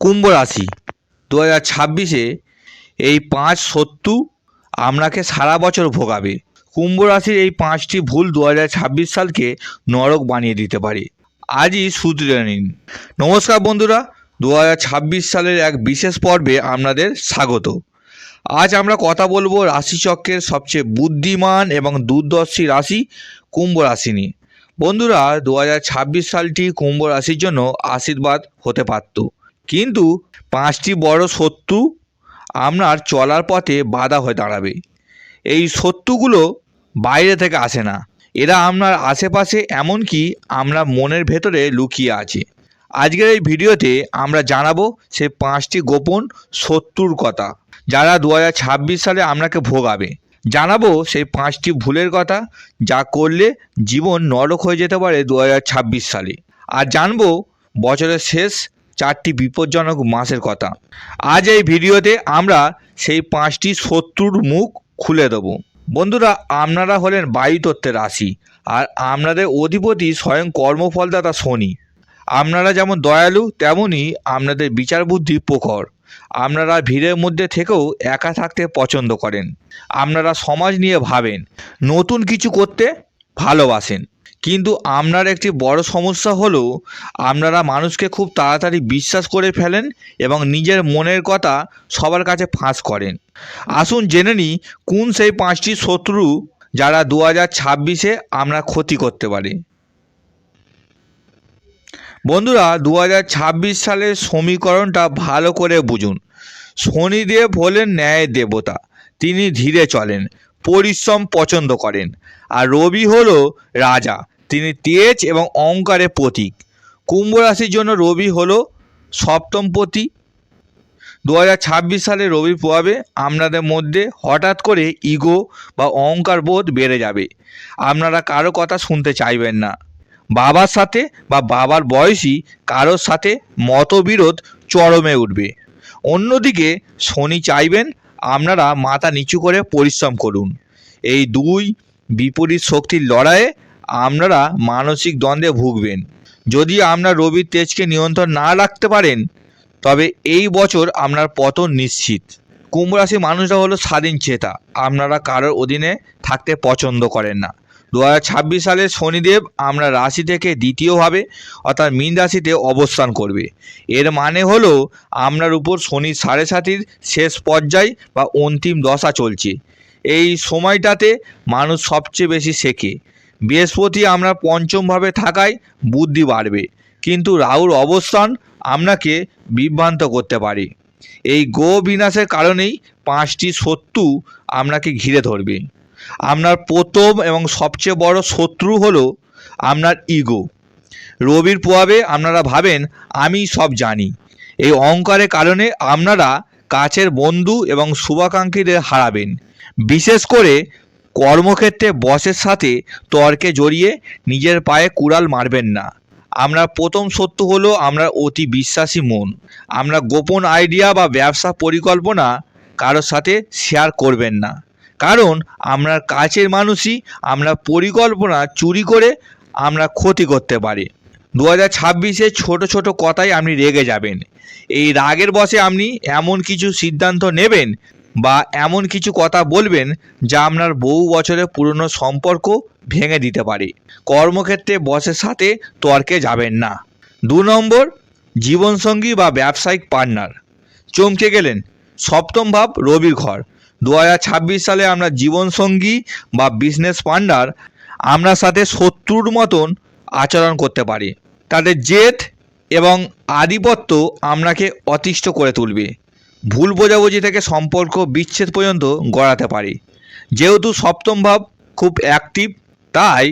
কুম্ভ রাশি। দু হাজার ছাব্বিশে এই পাঁচ শত্রু আপনাকে সারা বছর ভোগাবে। কুম্ভ রাশির এই পাঁচটি ভুল দু হাজার ছাব্বিশ সালকে নরক বানিয়ে দিতে পারে। আজই শুধরে নিন। নমস্কার বন্ধুরা দু হাজার ছাব্বিশ সালের এক বিশেষ পর্বে আপনাদের স্বাগত। আজ আমরা কথা বলব রাশিচক্রের সবচেয়ে বুদ্ধিমান এবং দূরদর্শী রাশি কুম্ভ রাশি নিয়ে। বন্ধুরা দু হাজার ছাব্বিশ সালটি কুম্ভ রাশির জন্য আশীর্বাদ হতে পারত। কিন্তু পাঁচটি বড় শত্রু আপনার চলার পথে বাধা হয়ে দাঁড়াবে। এই শত্রুগুলো বাইরে থেকে আসে না। এরা আপনার আশেপাশে এমনকি আমরা মনের ভেতরে লুকিয়ে আছে। আজকের এই ভিডিওতে আমরা জানাব সে পাঁচটি গোপন শত্রুর কথা, যারা দু হাজার ছাব্বিশ সালে আপনাকে ভোগাবে। জানাব সেই পাঁচটি ভুলের কথা যা করলে জীবন নরক হয়ে যেতে পারে দু হাজার ছাব্বিশ সালে। আর জানব বছরের শেষ চারটি বিপজ্জনক মাসের কথা। আজ এই ভিডিওতে আমরা সেই পাঁচটি শত্রুর মুখ খুলে দেবো। বন্ধুরা, আপনারা হলেন বায়ু বায়ুতত্ত্বের রাশি আর আপনাদের অধিপতি স্বয়ং কর্মফলদাতা শনি। আপনারা যেমন দয়ালু তেমনই আপনাদের বিচার বুদ্ধি প্রখর। আপনারা ভিড়ের মধ্যে থেকেও একা থাকতে পছন্দ করেন। আপনারা সমাজ নিয়ে ভাবেন, নতুন কিছু করতে ভালোবাসেন। কিন্তু আপনার একটি বড় সমস্যা হলো আপনারা মানুষকে খুব তাড়াতাড়ি বিশ্বাস করে ফেলেন এবং নিজের মনের কথা সবার কাছে ফাঁস করেন। আসুন জেনে নিই, কোন সেই পাঁচটি শত্রু যারা দু হাজার ছাব্বিশে আমরা ক্ষতি করতে পারি? বন্ধুরা দু হাজার ছাব্বিশ সালের সমীকরণটা ভালো করে বুঝুন। শনিদেব হলেন ন্যায় দেবতা, তিনি ধীরে চলেন। পরিশ্রম পছন্দ করেন। আর রবি হলো রাজা। তিনি তেজ এবং অহংকারের প্রতীক। কুম্ভ রাশির জন্য রবি হলো সপ্তমপতি দু হাজার ছাব্বিশ সালে রবি প্রভাবে আপনাদের মধ্যে হঠাৎ করে ইগো বা অহংকার বোধ বেড়ে যাবে। আপনারা কারও কথা শুনতে চাইবেন না। বাবার সাথে বা বাবার বয়সী কারোর সাথে মতবিরোধ চরমে উঠবে। অন্যদিকে শনি চাইবেন আপনারা মাথা নিচু করে পরিশ্রম করুন। এই দুই বিপরীত শক্তির লড়াইয়ে আপনারা মানসিক দ্বন্দ্বে ভুগবেন। যদি আপনার রবির তেজকে নিয়ন্ত্রণ না রাখতে পারেন, তবে এই বছর আপনার পতন নিশ্চিত। কুম্ভ রাশির মানুষরা হলো স্বাধীন চেতা। আপনারা কারোর অধীনে থাকতে পছন্দ করেন না। দু হাজার ছাব্বিশ সালে শনিদেব আমরা রাশি থেকে দ্বিতীয়ভাবে, অর্থাৎ মীন রাশিতে অবস্থান করবে। এর মানে হলো আপনার উপর শনি সাড়ে সাতির শেষ পর্যায় বা অন্তিম দশা চলছে। এই সময়টাতে মানুষ সবচেয়ে বেশি শেখে। বৃহস্পতি আমরা পঞ্চমভাবে থাকায় বুদ্ধি বাড়বে। কিন্তু রাহুর অবস্থান আপনাকে বিভ্রান্ত করতে পারে। এই গো বিনাশের কারণেই পাঁচটি শত্রু আপনাকে ঘিরে ধরবে। আপনার প্রথম এবং সবচেয়ে বড় শত্রু হলো আপনার ইগো রবির প্রভাবে আপনারা ভাবেন, আমি সব জানি। এই অহংকারের কারণে আপনারা কাছের বন্ধু এবং শুভাকাঙ্ক্ষীদের হারাবেন। বিশেষ করে কর্মক্ষেত্রে বসের সাথে তর্কে জড়িয়ে নিজের পায়ে কুড়াল মারবেন না। আমরা প্রথম সত্য হলো আমরা অতি বিশ্বাসী মন। আমরা গোপন আইডিয়া বা ব্যবসা পরিকল্পনা কারোর সাথে শেয়ার করবেন না। কারণ আমরা কাছের মানুষই, আমরা পরিকল্পনা চুরি করে আমরা ক্ষতি করতে পারি। দু হাজার ছাব্বিশে ছোটো ছোটো কথাই আপনি রেগে যাবেন। এই রাগের বসে আপনি এমন কিছু সিদ্ধান্ত নেবেন বা এমন কিছু কথা বলবেন যা আপনার বহু বছরের পুরনো সম্পর্ক ভেঙে দিতে পারে। কর্মক্ষেত্রে বসের সাথে তর্কে যাবেন না। দু নম্বর, জীবনসঙ্গী বা ব্যবসায়িক পার্টনার। চমকে গেলেন, সপ্তম ভাব রবির ঘর। দু হাজার ছাব্বিশ সালে আমরা জীবনসঙ্গী বা বিজনেস পার্টনার আপনার সাথে শত্রুর মতন আচরণ করতে পারি। তাদের জেদ এবং আধিপত্য আপনাকে অতিষ্ঠ করে তুলবে। ভুল বোঝাবুঝি থেকে সম্পর্ক বিচ্ছেদ পর্যন্ত গড়াতে পারে। যেহেতু সপ্তম ভাব খুব অ্যাক্টিভ তাই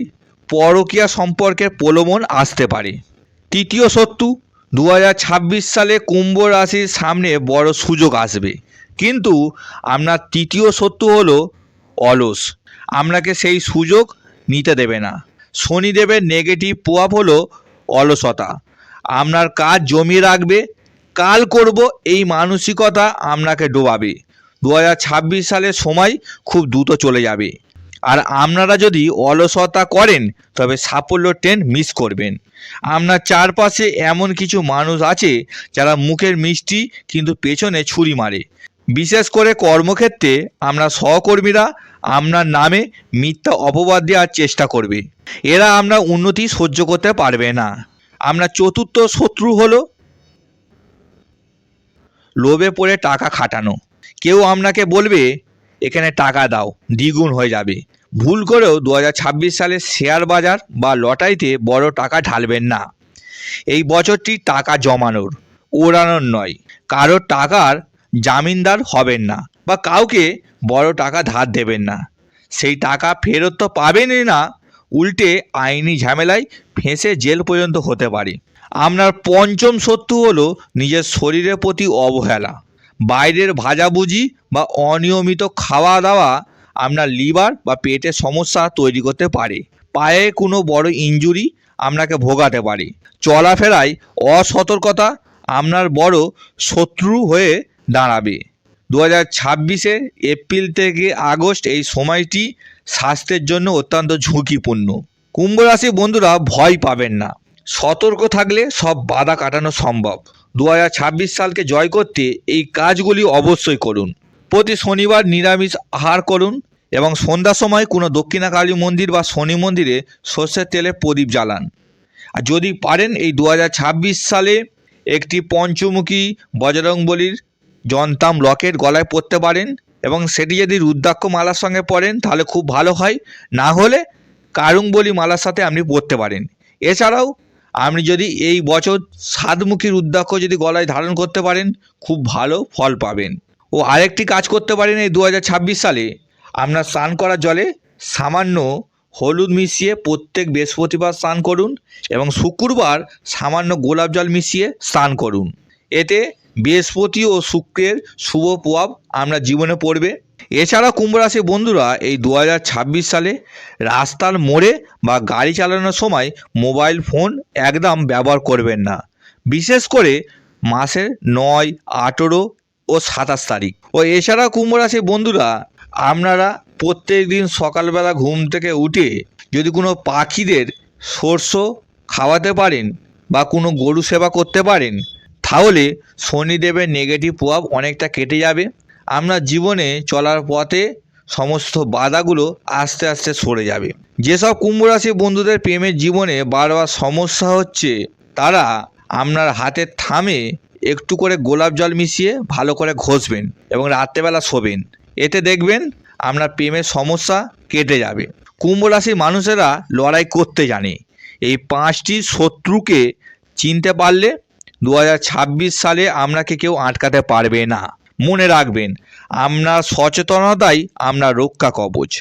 পরকীয়া সম্পর্কের প্রলোভন আসতে পারে। তৃতীয় শত্রু, দু হাজার ছাব্বিশ সালে কুম্ভ রাশির সামনে বড় সুযোগ আসবে। কিন্তু আপনার তৃতীয় শত্রু হল অলস। আপনাকে সেই সুযোগ নিতে দেবে না। শনিদেবের নেগেটিভ প্রভাব হলো অলসতা। আপনার কাজ জমিয়ে রাখবে, কাল করব এই মানসিকতা আপনাকে ডোবাবে। দু হাজার ছাব্বিশ সালের সময় খুব দ্রুত চলে যাবে। আর আপনারা যদি অলসতা করেন, তবে সাফল্য ট্রেন মিস করবেন। আপনার চারপাশে এমন কিছু মানুষ আছে, যারা মুখের মিষ্টি কিন্তু পেছনে ছুরি মারে। বিশেষ করে কর্মক্ষেত্রে আমরা সহকর্মীরা আপনার নামে মিথ্যা অপবাদ দেওয়ার চেষ্টা করবে। এরা আমরা উন্নতি সহ্য করতে পারবে না। আপনার চতুর্থ শত্রু হলো লোভে পড়ে টাকা খাটানো। কেউ আপনাকে বলবে, এখানে টাকা দাও, দ্বিগুণ হয়ে যাবে। ভুল করেও দু হাজার ছাব্বিশ সালে শেয়ার বাজার বা লটারিতে বড় টাকা ঢালবেন না। এই বছরটি টাকা জমানোর, ওড়ানোর নয়। কারোর টাকার জামিনদার হবেন না বা কাউকে বড় টাকা ধার দেবেন না। সেই টাকা ফেরত তো পাবেনই না। উল্টে আইনি ঝামেলায় ফেঁসে জেল পর্যন্ত হতে পারে। আপনার পঞ্চম শত্রু হলো নিজের শরীরের প্রতি অবহেলা। বাইরের ভাজাভুজি বা অনিয়মিত খাওয়া দাওয়া আপনার লিভার বা পেটের সমস্যা তৈরি করতে পারে। পায়ে কোনো বড় ইনজুরি আপনাকে ভোগাতে পারে। চলাফেরায় অসতর্কতা আপনার বড় শত্রু হয়ে দাঁড়াবে। দু হাজার ছাব্বিশে এপ্রিল থেকে আগস্ট এই সময়টি স্বাস্থ্যের জন্য অত্যন্ত ঝুঁকিপূর্ণ। কুম্ভ রাশি বন্ধুরা ভয় পাবেন না। সতর্ক থাকলে সব বাধা কাটানো সম্ভব। দু হাজার ছাব্বিশ সালকে জয় করতে এই কাজগুলি অবশ্যই করুন। প্রতি শনিবার নিরামিষ আহার করুন এবং সন্ধ্যার সময় কোনো দক্ষিণাকালী মন্দির বা শনি মন্দিরে সর্ষের তেলে প্রদীপ জ্বালান। আর যদি পারেন এই দু হাজার ছাব্বিশ সালে একটি পঞ্চমুখী বজরংবলির জন্তাম লকেট গলায় পরতে পারেন এবং সেটি যদি রুদ্রাক্ষ মালার সঙ্গে পরেন, তাহলে খুব ভালো হয়। না হলে কারুংবলি মালার সাথে আপনি পরতে পারেন। এছাড়াও আপনি যদি এই বছর সাতমুখী রুদ্রাক্ষ যদি গলায় ধারণ করতে পারেন, খুব ভালো ফল পাবেন। ও আরেকটি কাজ করতে পারেন এই দু হাজার ছাব্বিশ সালে। আপনার স্নান করার জলে সামান্য হলুদ মিশিয়ে প্রত্যেক বৃহস্পতিবার স্নান করুন এবং শুক্রবার সামান্য গোলাপ জল মিশিয়ে স্নান করুন। এতে বৃহস্পতি ও শুক্রের শুভ প্রভাব আমরা জীবনে পড়বে। এছাড়া কুম্ভ রাশির বন্ধুরা এই দু হাজার ছাব্বিশ সালে রাস্তার মোড়ে বা গাড়ি চালানোর সময় মোবাইল ফোন একদম ব্যবহার করবেন না। বিশেষ করে মাসের নয়, আঠেরো ও সাতাশ তারিখ। ও এছাড়া কুম্ভ রাশির বন্ধুরা, আপনারা প্রত্যেক দিন সকালবেলা ঘুম থেকে উঠে যদি কোনো পাখিদের শস্য খাওয়াতে পারেন বা কোনো গরু সেবা করতে পারেন তাহলে শনিদেবের নেগেটিভ প্রভাব অনেকটা কেটে যাবে। আপনার জীবনে চলার পথে সমস্ত বাধাগুলো আস্তে আস্তে সরে যাবে। যেসব কুম্ভ রাশি বন্ধুদের প্রেমের জীবনে বারবার সমস্যা হচ্ছে, তারা আপনার হাতের থামে একটু করে গোলাপ জল মিশিয়ে ভালো করে ঘষবেন এবং রাত্রেবেলা শোবেন। এতে দেখবেন আপনার প্রেমের সমস্যা কেটে যাবে। কুম্ভ রাশির মানুষেরা লড়াই করতে জানে। এই পাঁচটি শত্রুকে চিনতে পারলে দু হাজার ছাব্বিশ সালে আপনাকে কেউ আটকাতে পারবে না। মনে রাখবেন আপনার সচেতনতাই আপনার রক্ষা কবচ।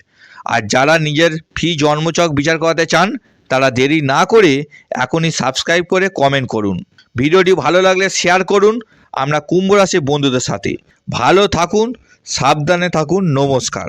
আর যারা নিজের ফি জন্মচক বিচার করাতে চান, তারা দেরি না করে এখনই সাবস্ক্রাইব করে কমেন্ট করুন। ভিডিওটি ভালো লাগলে শেয়ার করুন। আমরা কুম্ভ রাশির বন্ধুদের সাথে। ভালো থাকুন, সাবধানে থাকুন, নমস্কার।